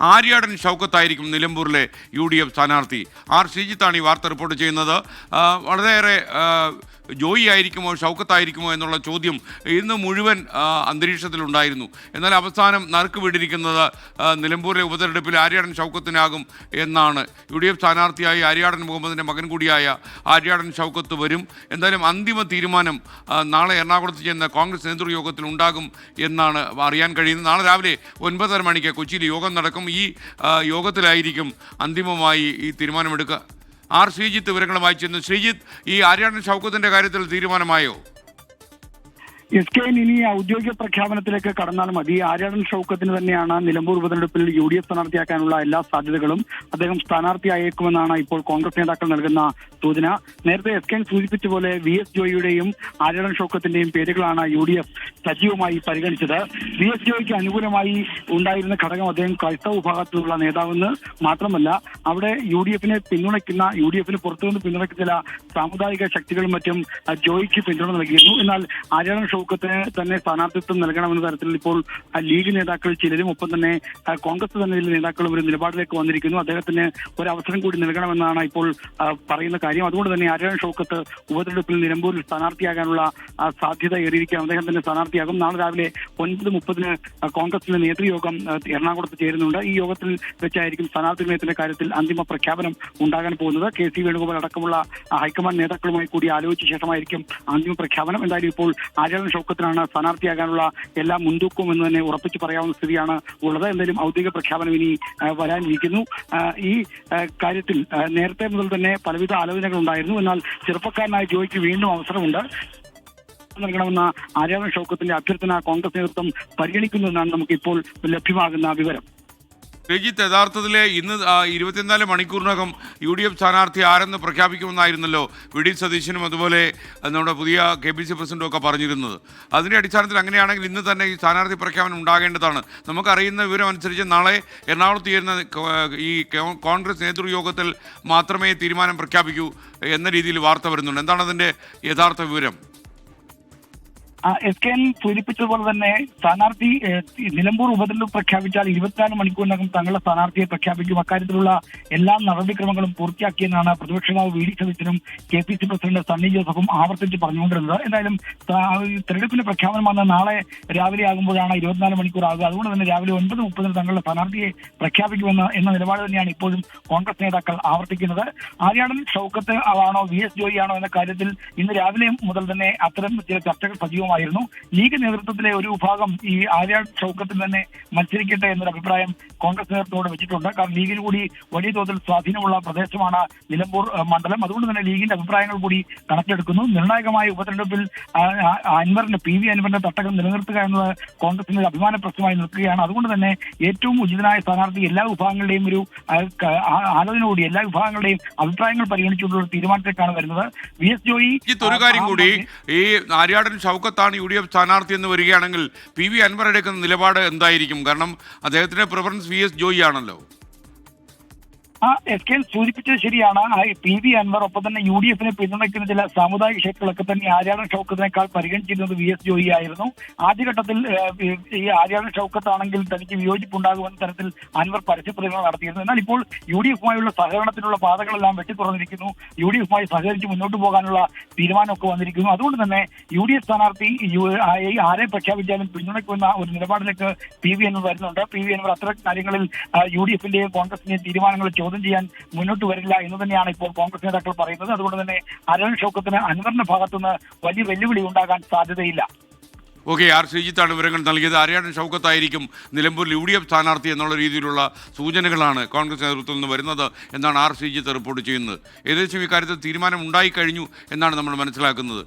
ആര്യാടൻ ഷൗക്കത്തായിരിക്കും നിലമ്പൂരിലെ U D F സ്ഥാനാർത്ഥി. ആർ ശ്രീജിത്താണ് ഈ വാർത്ത റിപ്പോർട്ട് ചെയ്യുന്നത്. വളരെയേറെ ജോയി ആയിരിക്കുമോ ഷൗക്കത്തായിരിക്കുമോ എന്നുള്ള ചോദ്യം ഇന്ന് മുഴുവൻ അന്തരീക്ഷത്തിലുണ്ടായിരുന്നു. എന്നാൽ അവസാനം നറുക്ക് വിടിരിക്കുന്നത് നിലമ്പൂരിലെ ഉപതെരഞ്ഞെടുപ്പിൽ ആര്യാടൻ ഷൗക്കത്തിനാകും എന്നാണ്. യു ഡി എഫ് സ്ഥാനാർത്ഥിയായി ആര്യാടൻ മുഹമ്മദിന്റെ മകൻ കൂടിയായ ആര്യാടൻ ഷൗക്കത്ത് വരും. എന്തായാലും അന്തിമ തീരുമാനം നാളെ എറണാകുളത്ത് ചെന്ന കോൺഗ്രസ് നേതൃയോഗത്തിൽ ഉണ്ടാകും എന്നാണ് അറിയാൻ കഴിയുന്നത്. നാളെ രാവിലെ ഒൻപതര മണിക്ക് കൊച്ചിയിൽ യോഗം നടക്കും. ഈ യോഗത്തിലായിരിക്കും അന്തിമമായി ഈ തീരുമാനമെടുക്കുക. ആർ ശ്രീജിത്ത് വിവരങ്ങളുമായി ചെന്നു. ശ്രീജിത്ത് ഈ ആര്യാടൻ ഷൗക്കത്തിന്റെ കാര്യത്തിൽ തീരുമാനമായോ? എസ് കെ ഇനി ഔദ്യോഗിക പ്രഖ്യാപനത്തിലേക്ക് കടന്നാൽ മതി. ആര്യാടൻ ഷൌക്കത്തിന് തന്നെയാണ് നിലമ്പൂർ ഉപതെരഞ്ഞെടുപ്പിൽ യു ഡി എഫ് സ്ഥാനാർത്ഥിയാക്കാനുള്ള എല്ലാ സാധ്യതകളും അദ്ദേഹം സ്ഥാനാർത്ഥിയായേക്കുമെന്നാണ് ഇപ്പോൾ കോൺഗ്രസ് നേതാക്കൾ നൽകുന്ന സൂചന. നേരത്തെ എസ് കെ സൂചിപ്പിച്ച പോലെ വി എസ് ജോയിയുടെയും ആര്യാടൻ ഷൌക്കത്തിന്റെയും പേരുകളാണ് യു ഡി എഫ് സജീവമായി പരിഗണിച്ചത്. വി എസ് ജോയിക്ക് അനുകൂലമായി ഉണ്ടായിരുന്ന ഘടകം അദ്ദേഹം ക്രൈസ്തവ വിഭാഗത്തിലുള്ള നേതാവെന്ന് മാത്രമല്ല അവിടെ യു ഡി എഫിനെ പിന്തുണയ്ക്കുന്ന യു ഡി എഫിന് പുറത്തുനിന്ന് പിന്തുണയ്ക്കുന്ന ചില സാമുദായിക ശക്തികളും മറ്റും ജോയിക്ക് പിന്തുണ നൽകിയിരുന്നു. എന്നാൽ ആര്യാടൻ ഷൗക്കത്തിന് തന്നെ സ്ഥാനാർത്ഥിത്വം നൽകണമെന്ന തരത്തിൽ ഇപ്പോൾ ലീഗ് നേതാക്കൾ ചിലരും ഒപ്പം തന്നെ കോൺഗ്രസ് തന്നെ ചില നേതാക്കളും ഒരു നിലപാടിലേക്ക് വന്നിരിക്കുന്നു. അദ്ദേഹത്തിന് ഒരു അവസരം കൂടി നൽകണമെന്നാണ് ഇപ്പോൾ പറയുന്ന കാര്യം. അതുകൊണ്ട് തന്നെ ആര്യാടൻ ഷോക്കത്ത് ഉപതെരഞ്ഞെടുപ്പിൽ നിലമ്പൂരിൽ സ്ഥാനാർത്ഥിയാകാനുള്ള സാധ്യത ഏറിയിരിക്കാം അദ്ദേഹം തന്നെ സ്ഥാനാർത്ഥിയാകും. നാളെ രാവിലെ ഒൻപത് മുപ്പതിന് കോൺഗ്രസിന്റെ നേതൃയോഗം എറണാകുളത്ത് ചേരുന്നുണ്ട്. ഈ യോഗത്തിൽ വെച്ചായിരിക്കും സ്ഥാനാർത്ഥി നിർണയത്തിന്റെ കാര്യത്തിൽ അന്തിമ പ്രഖ്യാപനം ഉണ്ടാകാൻ പോകുന്നത്. കെ സി വേണുഗോപാൽ അടക്കമുള്ള ഹൈക്കമാൻഡ് നേതാക്കളുമായി കൂടി ആലോചിച്ച ശേഷമായിരിക്കും അന്തിമ പ്രഖ്യാപനം. എന്തായാലും ഇപ്പോൾ ആര്യാടൻ ഷൗക്കത്തിനാണ് സ്ഥാനാർത്ഥിയാകാനുള്ള എല്ലാ മുൻതൂക്കവും എന്ന് തന്നെ ഉറപ്പിച്ച് പറയാവുന്ന സ്ഥിതിയാണ് ഉള്ളത്. എന്തായാലും ഔദ്യോഗിക പ്രഖ്യാപനം ഇനി വരാനിരിക്കുന്നു. ഈ കാര്യത്തിൽ നേരത്തെ മുതൽ തന്നെ പലവിധ ആലോചനകൾ ഉണ്ടായിരുന്നു എന്നാൽ ചെറുപ്പക്കാരനായ ജോയിക്ക് വീണ്ടും അവസരമുണ്ട്. നൽകണമെന്ന ആര്യാവൻ ഷൗക്കത്തിന്റെ അഭ്യർത്ഥന കോൺഗ്രസ് നേതൃത്വം പരിഗണിക്കുന്നു എന്നാണ് നമുക്ക് ഇപ്പോൾ ലഭ്യമാകുന്ന വിവരം. ശ്രീജിത്ത് യഥാർത്ഥത്തിൽ ഇന്ന് ഇരുപത്തിനാല് മണിക്കൂറിനകം യു ഡി എഫ് സ്ഥാനാർത്ഥി ആരെന്ന് പ്രഖ്യാപിക്കുമെന്നായിരുന്നല്ലോ വി ഡി സതീശനും അതുപോലെ നമ്മുടെ പുതിയ കെ പി സി പ്രസിഡന്റും ഒക്കെ പറഞ്ഞിരുന്നത്. അതിന്റെ അടിസ്ഥാനത്തിൽ അങ്ങനെയാണെങ്കിൽ ഇന്ന് തന്നെ ഈ സ്ഥാനാർത്ഥി പ്രഖ്യാപനം ഉണ്ടാകേണ്ടതാണ്. നമുക്കറിയുന്ന വിവരം അനുസരിച്ച് നാളെ എറണാകുളത്ത് ചേരുന്ന ഈ കോൺഗ്രസ് നേതൃയോഗത്തിൽ മാത്രമേ തീരുമാനം പ്രഖ്യാപിക്കൂ എന്ന രീതിയിൽ വാർത്ത വരുന്നുണ്ട്. എന്താണ് അതിന്റെ യഥാർത്ഥ വിവരം? എസ് കെ എൻ സൂചിപ്പിച്ചതുപോലെ തന്നെ സ്ഥാനാർത്ഥി നിലമ്പൂർ ഉപതെരഞ്ഞെടുപ്പ് പ്രഖ്യാപിച്ചാൽ ഇരുപത്തിനാല് മണിക്കൂറിനകം തങ്ങളുടെ സ്ഥാനാർത്ഥിയെ പ്രഖ്യാപിക്കും. അക്കാര്യത്തിലുള്ള എല്ലാ നടപടിക്രമങ്ങളും പൂർത്തിയാക്കിയെന്നാണ് പ്രതിപക്ഷ നേതാവ് വി ഡി സതീശനും K P C president Sunny ജോസഫും ആവർത്തിച്ച് പറഞ്ഞുകൊണ്ടിരുന്നത്. എന്തായാലും തെരഞ്ഞെടുപ്പിന്റെ പ്രഖ്യാപനം വന്ന നാളെ രാവിലെ ആകുമ്പോഴാണ് ഇരുപത്തിനാല് മണിക്കൂർ ആകുക. അതുകൊണ്ട് തന്നെ രാവിലെ ഒൻപത് മുപ്പതിന് തങ്ങളുടെ സ്ഥാനാർത്ഥിയെ പ്രഖ്യാപിക്കുമെന്ന് എന്ന നിലപാട് തന്നെയാണ് ഇപ്പോഴും കോൺഗ്രസ് നേതാക്കൾ ആവർത്തിക്കുന്നത്. ആര്യാടൻ ഷൗക്കത്ത് ആണോ വി എസ് ജോയി ആണോ എന്ന കാര്യത്തിൽ ഇന്ന് രാവിലെ മുതൽ തന്നെ അത്തരം ചില ചർച്ചകൾ സജീവമായിരുന്നു ലീഗ് നേതൃത്വത്തിലെ ഒരു വിഭാഗം ഈ ആര്യ ചൗക്കത്തിൽ തന്നെ മത്സരിക്കട്ടെ എന്നൊരു അഭിപ്രായം കോൺഗ്രസ് നേതൃത്വത്തോട് വെച്ചിട്ടുണ്ട്. കാരണം ലീഗിൽ കൂടി വലിയ തോതിൽ സ്വാധീനമുള്ള പ്രദേശമാണ് നിലമ്പൂർ മണ്ഡലം. അതുകൊണ്ട് തന്നെ ലീഗിന്റെ അഭിപ്രായങ്ങൾ കൂടി കണക്കിലെടുക്കുന്നു. നിർണായകമായ ഉപതെരഞ്ഞെടുപ്പിൽ അൻവറിന്റെ പി വി അൻവറിന്റെ തട്ടകം നിലനിർത്തുക എന്നത് കോൺഗ്രസിന്റെ ഒരു അഭിമാന പ്രശ്നമായി നിൽക്കുകയാണ്. അതുകൊണ്ട് തന്നെ ഏറ്റവും ഉചിതനായ സ്ഥാനാർത്ഥി എല്ലാ വിഭാഗങ്ങളുടെയും ഒരു ആലോചന കൂടി എല്ലാ വിഭാഗങ്ങളുടെയും അഭിപ്രായങ്ങൾ പരിഗണിച്ചുകൊണ്ടുള്ള തീരുമാനത്തേക്കാണ് വരുന്നത്. വി എസ് ജോയി ഒരു കാര്യം കൂടി ഈ ആര്യാടൻ ഷൗക്കത്താണ് യു ഡി എഫ് സ്ഥാനാർത്ഥി എന്ന് വരികയാണെങ്കിൽ പി വി അൻവർ എടുക്കുന്ന നിലപാട് എന്തായിരിക്കും? കാരണം അദ്ദേഹത്തിന്റെ പ്രിഫറൻസ് വി എസ് ജോയി ആണല്ലോ ആ എസ് കെ സൂചിപ്പിച്ചത് ശരിയാണ്. പി വി അൻവർ ഒപ്പം തന്നെ യു ഡി എഫിനെ പിന്തുണയ്ക്കുന്ന ചില സാമുദായിക ശക്തികളൊക്കെ തന്നെ ആര്യാടൻ ഷൗക്കത്തിനേക്കാൾ പരിഗണിച്ചിരുന്നത് വി എസ് ജോയി ആയിരുന്നു ആദ്യഘട്ടത്തിൽ ഈ- ആര്യാടൻ ഷൗക്കത്താണെങ്കിൽ തനിക്ക് വിയോജിപ്പുണ്ടാകുമെന്ന തരത്തിൽ അൻവർ പരസ്യപ്രതികരണം നടത്തിയിരുന്നു. എന്നാൽ ഇപ്പോൾ യു ഡി എഫുമായുള്ള സഹകരണത്തിനുള്ള പാതകളെല്ലാം വെട്ടിത്തുറന്നിരിക്കുന്നു. യു ഡി എഫുമായി സഹകരിച്ച് മുന്നോട്ട് പോകാനുള്ള തീരുമാനമൊക്കെ വന്നിരിക്കുന്നു. അതുകൊണ്ട് തന്നെ യു ഡി എഫ് സ്ഥാനാർത്ഥി ആരെ പ്രഖ്യാപിച്ചാലും പിന്തുണയ്ക്കുന്ന ഒരു നിലപാടിലേക്ക് പി വി അൻവർ വരുന്നുണ്ട്. പി വി അൻവർ അത്ര കാര്യങ്ങളിൽ യു ഡി എഫിന്റെയും കോൺഗ്രസിന്റെയും തീരുമാനങ്ങൾ ചോദ്യം ചെയ്യാൻ മുന്നോട്ട് വരില്ല എന്ന് തന്നെയാണ് ഇപ്പോൾ കോൺഗ്രസ് നേതാക്കൾ പറയുന്നത്. അതുകൊണ്ട് തന്നെ അരുൺ ഷൗക്കത്തിന് അൻവറിന്റെ ഭാഗത്തുനിന്ന് വലിയ വെല്ലുവിളി ഉണ്ടാകാൻ സാധ്യതയില്ല. ഓക്കെ ആർ ശ്രീജിത്താണ് വിവരങ്ങൾ നൽകിയത്. ആര്യാടൻ ഷൗക്കത്തായിരിക്കും നിലമ്പൂരിൽ യു ഡി എഫ് സ്ഥാനാർത്ഥി എന്നുള്ള രീതിയിലുള്ള സൂചനകളാണ് കോൺഗ്രസ് നേതൃത്വത്തിൽ നിന്ന് വരുന്നത് എന്നാണ് ആർ ശ്രീജിത്ത് റിപ്പോർട്ട് ചെയ്യുന്നത്. ഏകദേശം ഇക്കാര്യത്തിൽ തീരുമാനം ഉണ്ടായിക്കഴിഞ്ഞു എന്നാണ് നമ്മൾ മനസ്സിലാക്കുന്നത്.